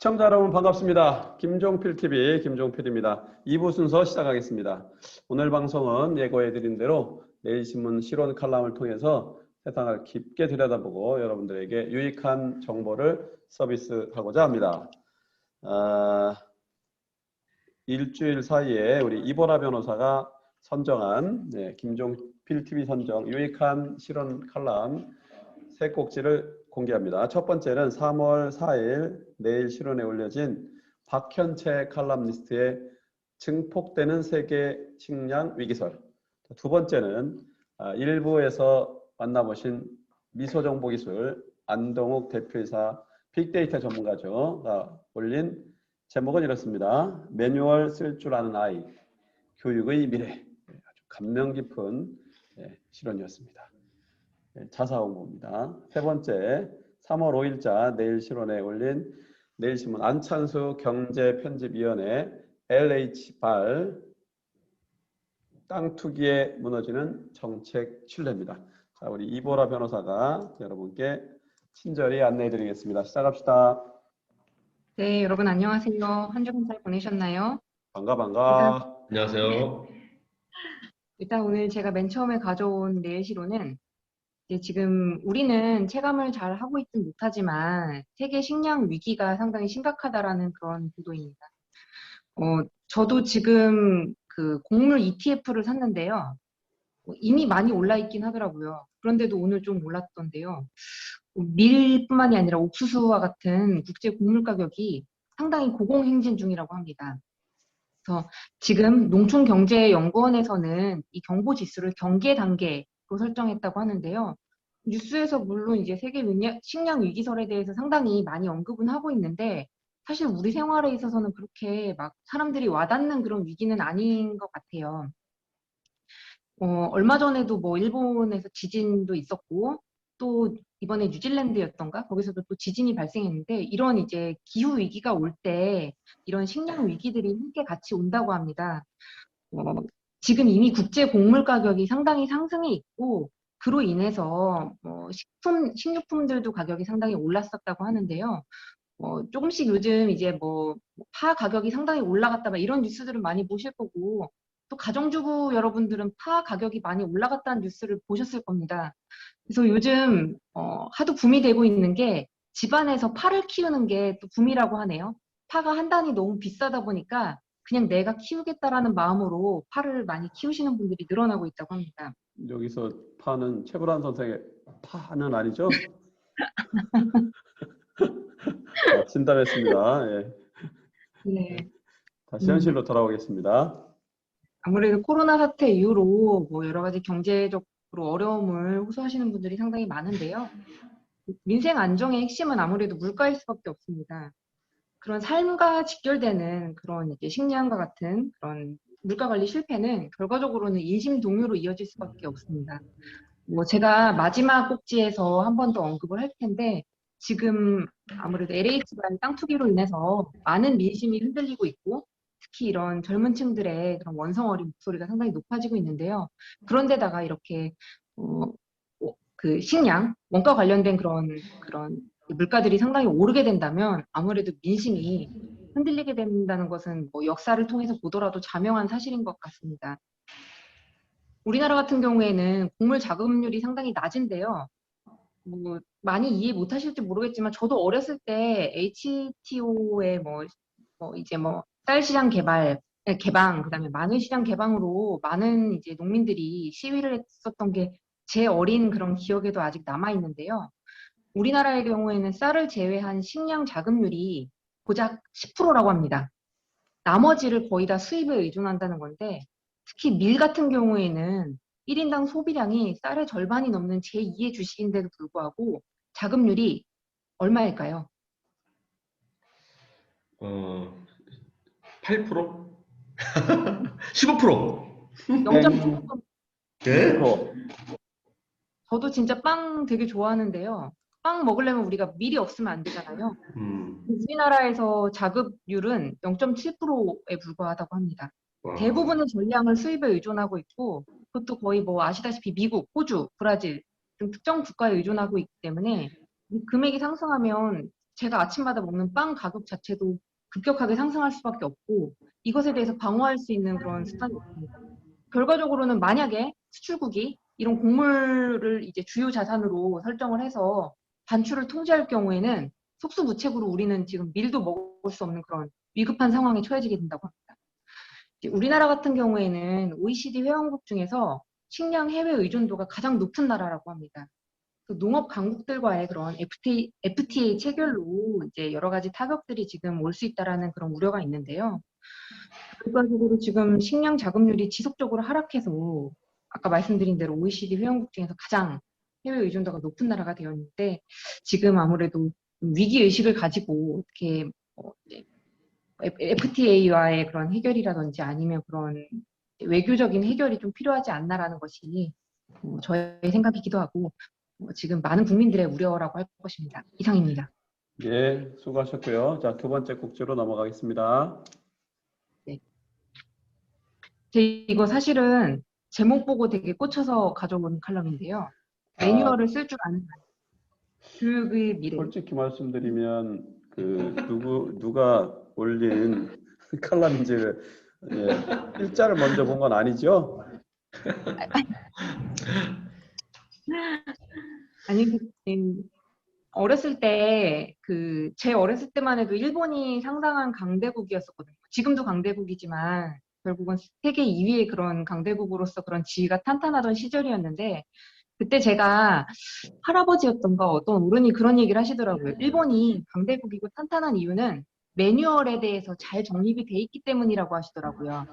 시청자 여러분 반갑습니다. 김종필 TV 김종필입니다. 2부 순서 시작하겠습니다. 오늘 방송은 예고해드린 대로 내일신문 실온 칼럼을 통해서 세상을 깊게 들여다보고 여러분들에게 유익한 정보를 서비스하고자 합니다. 아, 일주일 사이에 우리 이보라 변호사가 선정한 네, 김종필 TV 선정 유익한 실온 칼럼 세 꼭지를 공개합니다. 첫 번째는 3월 4일 내일 실온에 올려진 박현채 칼럼니스트의 증폭되는 세계 식량 위기설. 두 번째는 아, 일부에서 만나보신 미소정보기술 안동욱 대표이사 빅데이터 전문가죠가 올린 제목은 이렇습니다. 매뉴얼 쓸 줄 아는 아이, 교육의 미래. 아주 감명 깊은 예, 실언이었습니다. 예, 자사 홍보입니다. 세 번째, 3월 5일자 내일 실온에 올린 내일신문 안찬수 경제편집위원회 LH발 땅 투기에 무너지는 정책 신뢰입니다. 자, 우리 이보라 변호사가 여러분께 친절히 안내해 드리겠습니다. 시작합시다. 네, 여러분 안녕하세요. 한 주간 잘 보내셨나요? 반가 반가. 안녕하세요. 일단 오늘 제가 맨 처음에 가져온 내일시로는 지금 우리는 체감을 잘 하고 있진 못하지만 세계 식량 위기가 상당히 심각하다라는 그런 보도입니다. 어, 저도 지금 그 곡물 ETF를 샀는데요. 어, 이미 많이 올라 있긴 하더라고요. 그런데도 오늘 좀 올랐던데요. 어, 밀뿐만이 아니라 옥수수와 같은 국제 곡물 가격이 상당히 고공행진 중이라고 합니다. 그래서 지금 농촌경제연구원에서는 이 경보 지수를 경계 단계 로 설정했다고 하는데요. 뉴스에서 물론 이제 세계 식량 위기설에 대해서 상당히 많이 언급은 하고 있는데 사실 우리 생활에 있어서는 그렇게 막 사람들이 와닿는 그런 위기는 아닌 것 같아요. 어, 얼마 전에도 뭐 일본에서 지진도 있었고 또 이번에 뉴질랜드였던가 거기서도 또 지진이 발생했는데 이런 이제 기후 위기가 올 때 이런 식량 위기들이 함께 같이 온다고 합니다. 어, 지금 이미 국제 곡물 가격이 상당히 상승해 있고 그로 인해서 뭐 식품 식료품들도 가격이 상당히 올랐었다고 하는데요. 어, 조금씩 요즘 이제 뭐 파 가격이 상당히 올라갔다 막 이런 뉴스들을 많이 보실 거고 또 가정주부 여러분들은 파 가격이 많이 올라갔다는 뉴스를 보셨을 겁니다. 그래서 요즘 어, 하도 붐이 되고 있는 게 집안에서 파를 키우는 게 또 붐이라고 하네요. 파가 한 단위 너무 비싸다 보니까 그냥 내가 키우겠다라는 마음으로 파를 많이 키우시는 분들이 늘어나고 있다고 합니다. 여기서 파는 최불안 선생의 파는 아니죠? 어, 진단했습니다. 예. 네. 다시 현실로 돌아오겠습니다. 아무래도 코로나 사태 이후로 뭐 여러 가지 경제적으로 어려움을 호소하시는 분들이 상당히 많은데요. 민생 안정의 핵심은 아무래도 물가일 수밖에 없습니다. 그런 삶과 직결되는 그런 이제 식량과 같은 그런 물가 관리 실패는 결과적으로는 인심 동요로 이어질 수밖에 없습니다. 뭐 제가 마지막 꼭지에서 한 번 더 언급을 할 텐데 지금 아무래도 LH발 땅 투기로 인해서 많은 민심이 흔들리고 있고 특히 이런 젊은 층들의 그런 원성 어린 목소리가 상당히 높아지고 있는데요. 그런데다가 이렇게 어, 어, 그 식량, 원가 관련된 그런 그런 물가들이 상당히 오르게 된다면 아무래도 민심이 흔들리게 된다는 것은 뭐 역사를 통해서 보더라도 자명한 사실인 것 같습니다. 우리나라 같은 경우에는 곡물 자급률이 상당히 낮은데요. 뭐 많이 이해 못 하실지 모르겠지만 저도 어렸을 때 HTO의 뭐, 뭐 이제 뭐 쌀 시장 개발 네, 개방 그다음에 마늘 시장 개방으로 많은 이제 농민들이 시위를 했었던 게 제 어린 그런 기억에도 아직 남아 있는데요. 우리나라의 경우에는 쌀을 제외한 식량 자급률이 고작 10%라고 합니다. 나머지를 거의 다 수입에 의존한다는 건데 특히 밀 같은 경우에는 1인당 소비량이 쌀의 절반이 넘는 제2의 주식인데도 불구하고 자급률이 얼마일까요? 어, 8%? 15%? 0.7%. 네? 어, 저도 진짜 빵 되게 좋아하는데요. 빵 먹으려면 우리가 밀이 없으면 안 되잖아요. 음, 우리나라에서 자급률은 0.7%에 불과하다고 합니다. 와. 대부분의 전량을 수입에 의존하고 있고 그것도 거의 뭐 아시다시피 미국, 호주, 브라질 등 특정 국가에 의존하고 있기 때문에 이 금액이 상승하면 제가 아침마다 먹는 빵 가격 자체도 급격하게 상승할 수밖에 없고 이것에 대해서 방어할 수 있는 그런 습관이 없습니다. 결과적으로는 만약에 수출국이 이런 곡물을 이제 주요 자산으로 설정을 해서 반출을 통제할 경우에는 속수무책으로 우리는 지금 밀도 먹을 수 없는 그런 위급한 상황에 처해지게 된다고 합니다. 우리나라 같은 경우에는 OECD 회원국 중에서 식량 해외 의존도가 가장 높은 나라라고 합니다. 그 농업 강국들과의 그런 FTA, FTA 체결로 이제 여러 가지 타격들이 지금 올 수 있다라는 그런 우려가 있는데요. 결과적으로 지금 식량 자급률이 지속적으로 하락해서 아까 말씀드린 대로 OECD 회원국 중에서 가장 해외 의존도가 높은 나라가 되었는데 지금 아무래도 위기 의식을 가지고 어떻게 뭐 이제 FTA와의 그런 해결이라든지 아니면 그런 외교적인 해결이 좀 필요하지 않나라는 것이 어, 저의 생각이기도 하고 어, 지금 많은 국민들의 우려라고 할 것입니다. 이상입니다. 예, 수고하셨고요. 자, 두 번째 국제로 넘어가겠습니다. 제 이거 사실은 제목 보고 되게 꽂혀서 가져온 칼럼인데요. 매뉴얼을 쓸 줄 아는 교육의 미래. 솔직히 말씀드리면 그 누구 누가 올린 칼럼인지를 예, 일자를 먼저 본 건 아니죠? 아니, 그, 음, 어렸을 때, 그, 제 어렸을 때만 해도 일본이 상당한 강대국이었었거든요. 지금도 강대국이지만, 결국은 세계 2위의 그런 강대국으로서 그런 지위가 탄탄하던 시절이었는데, 그때 제가 할아버지였던가 어떤 어른이 그런 얘기를 하시더라고요. 일본이 강대국이고 탄탄한 이유는 매뉴얼에 대해서 잘 정립이 돼 있기 때문이라고 하시더라고요.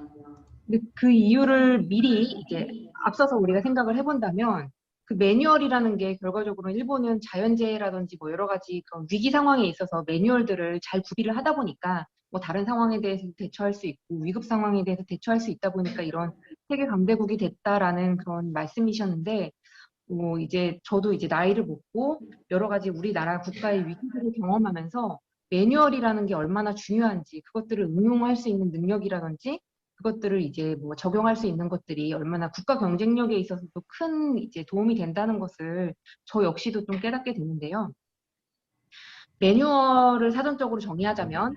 근데 그 이유를 미리 이제 앞서서 우리가 생각을 해본다면, 그 매뉴얼이라는 게 결과적으로 일본은 자연재해라든지 뭐 여러 가지 그런 위기 상황에 있어서 매뉴얼들을 잘 구비를 하다 보니까 뭐 다른 상황에 대해서 대처할 수 있고 위급 상황에 대해서 대처할 수 있다 보니까 이런 세계 강대국이 됐다라는 그런 말씀이셨는데 뭐 이제 저도 이제 나이를 먹고 여러 가지 우리나라 국가의 위기들을 경험하면서 매뉴얼이라는 게 얼마나 중요한지 그것들을 응용할 수 있는 능력이라든지 그것들을 이제 뭐 적용할 수 있는 것들이 얼마나 국가 경쟁력에 있어서도 큰 이제 도움이 된다는 것을 저 역시도 좀 깨닫게 되는데요. 매뉴얼을 사전적으로 정의하자면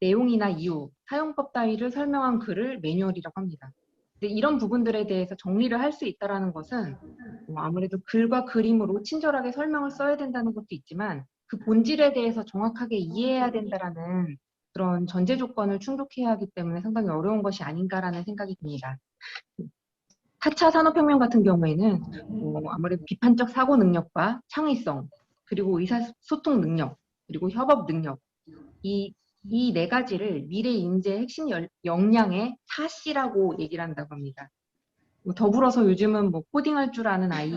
내용이나 이유, 사용법 따위를 설명한 글을 매뉴얼이라고 합니다. 이런 부분들에 대해서 정리를 할 수 있다라는 것은 뭐 아무래도 글과 그림으로 친절하게 설명을 써야 된다는 것도 있지만 그 본질에 대해서 정확하게 이해해야 된다라는 그런 전제 조건을 충족해야 하기 때문에 상당히 어려운 것이 아닌가라는 생각이 듭니다. 4차 산업혁명 같은 경우에는 뭐 아무래도 비판적 사고 능력과 창의성, 그리고 의사소통 능력, 그리고 협업 능력, 이 이 네 가지를 미래 인재 핵심 열- 역량의 4C라고 얘기를 한다고 합니다. 뭐 더불어서 요즘은 뭐 코딩할 줄 아는 아이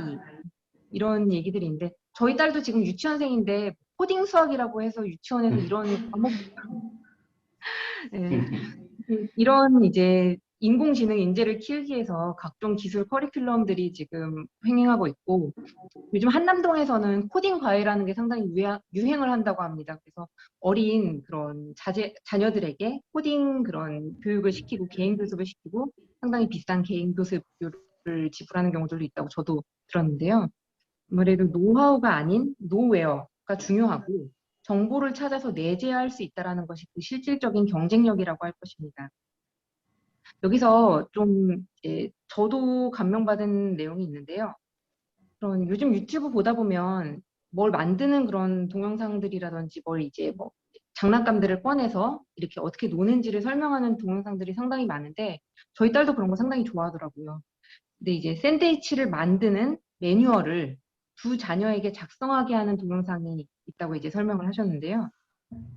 이런 얘기들이 있는데 저희 딸도 지금 유치원생인데 코딩 수학이라고 해서 유치원에서 이런 과목 네. 이런 이제 인공지능 인재를 키우기 위해서 각종 기술 커리큘럼들이 지금 횡행하고 있고 요즘 한남동에서는 코딩 과외라는 게 상당히 유행, 유행을 한다고 합니다. 그래서 어린 그런 자제, 자녀들에게 코딩 그런 교육을 시키고 개인 교습을 시키고 상당히 비싼 개인 교습료를 지불하는 경우들도 있다고 저도 들었는데요. 아무래도 노하우가 아닌 노웨어가 중요하고 정보를 찾아서 내재할 수 있다는 것이 그 실질적인 경쟁력이라고 할 것입니다. 여기서 좀 이제 저도 감명받은 내용이 있는데요. 그런 요즘 유튜브 보다 보면 뭘 만드는 그런 동영상들이라든지 뭘 이제 뭐 장난감들을 꺼내서 이렇게 어떻게 노는지를 설명하는 동영상들이 상당히 많은데 저희 딸도 그런 거 상당히 좋아하더라고요. 근데 이제 샌드위치를 만드는 매뉴얼을 두 자녀에게 작성하게 하는 동영상이 있다고 이제 설명을 하셨는데요.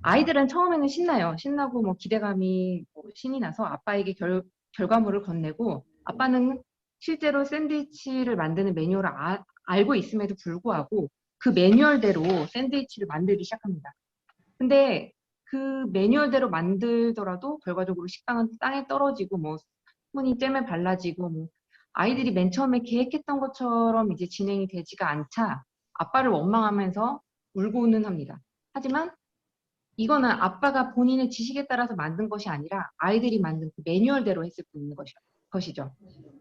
아이들은 처음에는 신나요. 신나고 뭐 기대감이 뭐 신이 나서 아빠에게 결, 결과물을 건네고 아빠는 실제로 샌드위치를 만드는 매뉴얼을 아- 알고 있음에도 불구하고 그 매뉴얼대로 샌드위치를 만들기 시작합니다. 근데 그 매뉴얼대로 만들더라도 결과적으로 식당은 땅에 떨어지고 뭐 스푼이 잼에 발라지고 뭐 아이들이 맨 처음에 계획했던 것처럼 이제 진행이 되지가 않자 아빠를 원망하면서 울고는 합니다. 하지만 이거는 아빠가 본인의 지식에 따라서 만든 것이 아니라 아이들이 만든 그 매뉴얼대로 했을 뿐인 것이- 것이죠.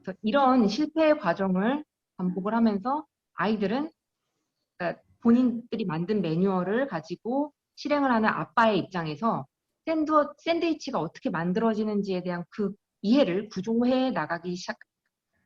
그래서 이런 실패의 과정을 반복을 하면서 아이들은 그러니까 본인들이 만든 매뉴얼을 가지고 실행을 하는 아빠의 입장에서 샌드, 샌드위치가 어떻게 만들어지는지에 대한 그 이해를 구조해 나가기 시작,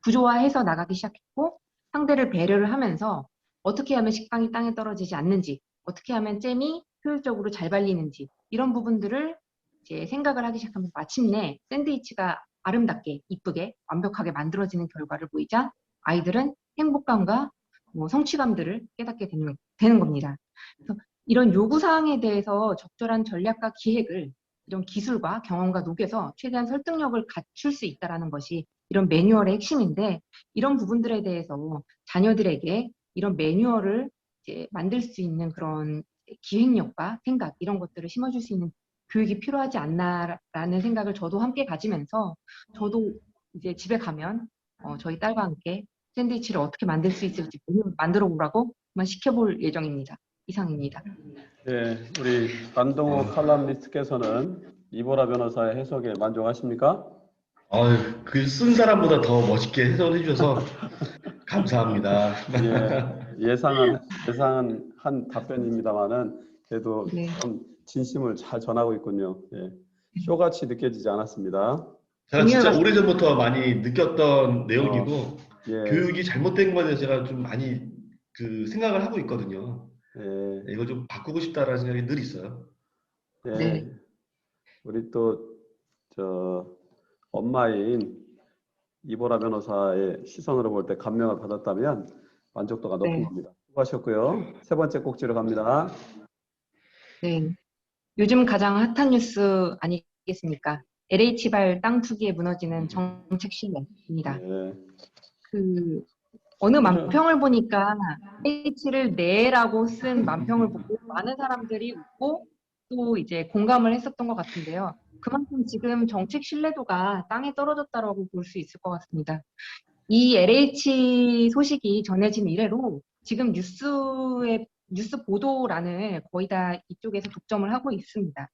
구조화해서 나가기 시작했고 상대를 배려를 하면서 어떻게 하면 식빵이 땅에 떨어지지 않는지, 어떻게 하면 잼이 효율적으로 잘 발리는지 이런 부분들을 이제 생각을 하기 시작하면서 마침내 샌드위치가 아름답게, 이쁘게, 완벽하게 만들어지는 결과를 보이자 아이들은 행복감과 뭐 성취감들을 깨닫게 되는, 되는 겁니다. 그래서 이런 요구사항에 대해서 적절한 전략과 기획을 이런 기술과 경험과 녹여서 최대한 설득력을 갖출 수 있다는 것이 이런 매뉴얼의 핵심인데 이런 부분들에 대해서 자녀들에게 이런 매뉴얼을 이제 만들 수 있는 그런 기획력과 생각 이런 것들을 심어줄 수 있는 교육이 필요하지 않나라는 생각을 저도 함께 가지면서 저도 이제 집에 가면 어, 저희 딸과 함께 샌드위치를 어떻게 만들 수 있을지 만들어 보라고 시켜볼 예정입니다. 이상입니다. 예, 우리 안동호 칼럼니스트께서는 이보라 변호사의 해석에 만족하십니까? 아유, 그쓴 사람보다 더 멋있게 해석을 해주셔서 감사합니다. 예, 예상은 예상은 한 답변입니다만은 그래도 네. 좀 진심을 잘 전하고 있군요. 예, 쇼같이 느껴지지 않았습니다. 제가 진짜. 오래전부터 많이 느꼈던 내용이고 예, 교육이 잘못된 거에 대해서 제가 좀 많이 그 생각을 하고 있거든요. 예, 이거 좀 바꾸고 싶다라는 생각이 늘 있어요. 예. 네. 우리 또 저 엄마인 이보라 변호사의 시선으로 볼 때 감명을 받았다면 만족도가 높은 네. 겁니다. 수고하셨고요. 세 번째 꼭지로 갑니다. 네. 요즘 가장 핫한 뉴스 아니겠습니까? LH발 땅 투기에 무너지는 정책 신뢰입니다. 예, 그 어느 만평을 보니까 LH를 네라고 쓴 만평을 보고 많은 사람들이 웃고 또 이제 공감을 했었던 것 같은데요. 그만큼 지금 정책 신뢰도가 땅에 떨어졌다라고 볼 수 있을 것 같습니다. 이 LH 소식이 전해진 이래로 지금 뉴스의 뉴스 보도란을 거의 다 이쪽에서 독점을 하고 있습니다.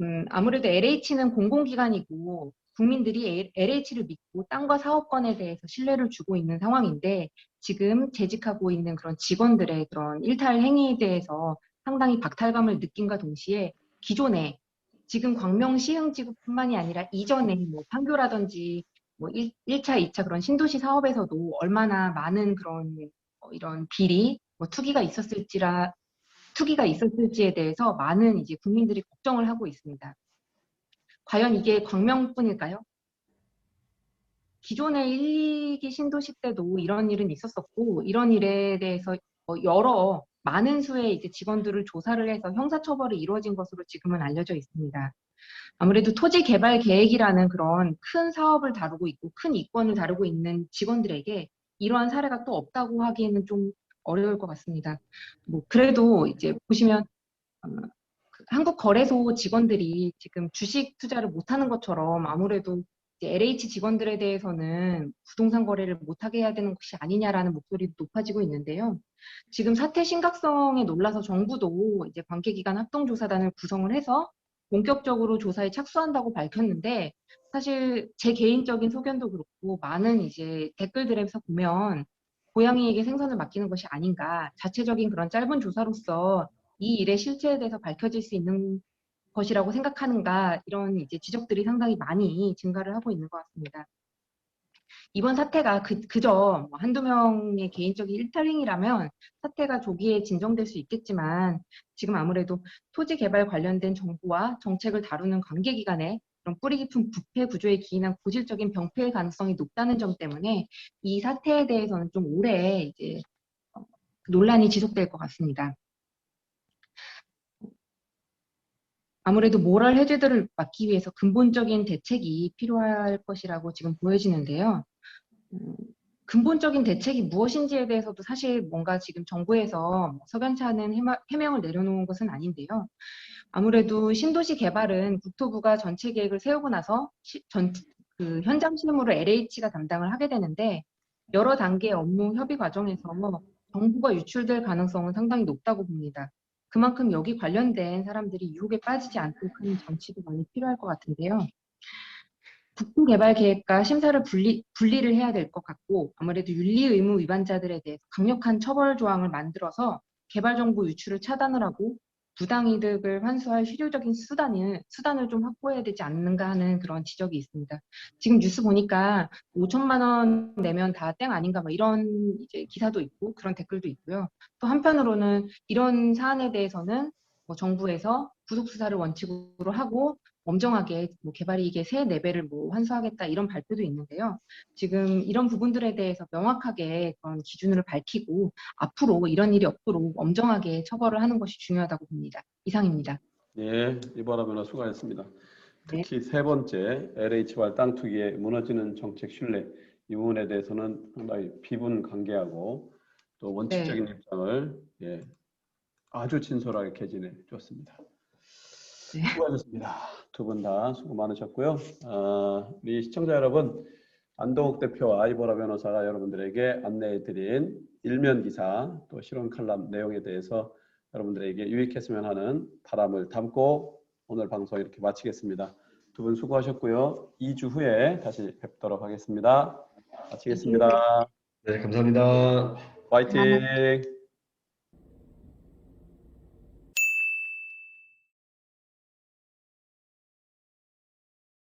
음, 아무래도 LH는 공공기관이고 국민들이 LH를 믿고 땅과 사업권에 대해서 신뢰를 주고 있는 상황인데 지금 재직하고 있는 그런 직원들의 그런 일탈 행위에 대해서 상당히 박탈감을 느낀과 동시에 기존에 지금 광명 시흥지구뿐만이 아니라 이전에 뭐 판교라든지 뭐 1, 1차, 2차 그런 신도시 사업에서도 얼마나 많은 그런 어, 이런 비리, 뭐 투기가 있었을지라 투기가 있었을지에 대해서 많은 이제 국민들이 걱정을 하고 있습니다. 과연 이게 광명뿐일까요? 기존의 1, 2기 신도시 때도 이런 일은 있었었고 이런 일에 대해서 어, 여러 많은 수의 이제 직원들을 조사를 해서 형사처벌이 이루어진 것으로 지금은 알려져 있습니다. 아무래도 토지 개발 계획이라는 그런 큰 사업을 다루고 있고 큰 이권을 다루고 있는 직원들에게 이러한 사례가 또 없다고 하기에는 좀 어려울 것 같습니다. 뭐 그래도 이제 보시면 어, 그 한국 거래소 직원들이 지금 주식 투자를 못하는 것처럼 아무래도 LH 직원들에 대해서는 부동산 거래를 못하게 해야 되는 것이 아니냐라는 목소리도 높아지고 있는데요. 지금 사태 심각성에 놀라서 정부도 이제 관계기관 합동조사단을 구성을 해서 본격적으로 조사에 착수한다고 밝혔는데 사실 제 개인적인 소견도 그렇고 많은 이제 댓글들에서 보면 고양이에게 생선을 맡기는 것이 아닌가 자체적인 그런 짧은 조사로서 이 일의 실체에 대해서 밝혀질 수 있는 것이라고 생각하는가 이런 이제 지적들이 상당히 많이 증가를 하고 있는 것 같습니다. 이번 사태가 그, 그저 뭐 한두 명의 개인적인 일탈행위라면 사태가 조기에 진정될 수 있겠지만 지금 아무래도 토지 개발 관련된 정보와 정책을 다루는 관계기관의 그런 뿌리 깊은 부패 구조에 기인한 고질적인 병폐의 가능성이 높다는 점 때문에 이 사태에 대해서는 좀 오래 이제 어, 논란이 지속될 것 같습니다. 아무래도 모럴 해제들을 막기 위해서 근본적인 대책이 필요할 것이라고 지금 보여지는데요. 음, 근본적인 대책이 무엇인지에 대해서도 사실 뭔가 지금 정부에서 않은 해마- 해명을 내려놓은 것은 아닌데요. 아무래도 신도시 개발은 국토부가 전체 계획을 세우고 나서 시- 전, 그 현장 실무를 LH가 담당을 하게 되는데 여러 단계의 업무 협의 과정에서 정보가 유출될 가능성은 상당히 높다고 봅니다. 그만큼 여기 관련된 사람들이 유혹에 빠지지 않도록 하는 장치도 많이 필요할 것 같은데요. 국토개발계획과 심사를 분리, 분리를 해야 될 것 같고 아무래도 윤리 의무 위반자들에 대해서 강력한 처벌 조항을 만들어서 개발 정보 유출을 차단을 하고 부당이득을 환수할 실효적인 수단을 수단을 좀 확보해야 되지 않는가 하는 그런 지적이 있습니다. 지금 뉴스 보니까 5천만 원 내면 다 땡 아닌가 뭐 이런 이제 기사도 있고 그런 댓글도 있고요. 또 한편으로는 이런 사안에 대해서는 뭐 정부에서 구속 수사를 원칙으로 하고 엄정하게 뭐 개발이익의 세 네배를 뭐 환수하겠다 이런 발표도 있는데요. 지금 이런 부분들에 대해서 명확하게 그런 기준을 밝히고 앞으로 이런 일이 없도록 엄정하게 처벌을 하는 것이 중요하다고 봅니다. 이상입니다. 예, 이보라 변호 수고하셨습니다. 네. 특히 세 번째 LH발 땅 투기의 무너지는 정책 신뢰 이 부분에 대해서는 상당히 비분 관계하고 또 원칙적인 입장을 예, 아주 진솔하게 개진해 줬습니다. 네. 수고하셨습니다. 두 분 다 수고 많으셨고요. 아, 우리 시청자 여러분, 안동욱 대표와 이보라 변호사가 여러분들에게 안내해드린 일면 기사 또 실온 칼럼 내용에 대해서 여러분들에게 유익했으면 하는 바람을 담고 오늘 방송 이렇게 마치겠습니다. 두 분 수고하셨고요. 2주 후에 다시 뵙도록 하겠습니다. 마치겠습니다. 네, 감사합니다. 화이팅!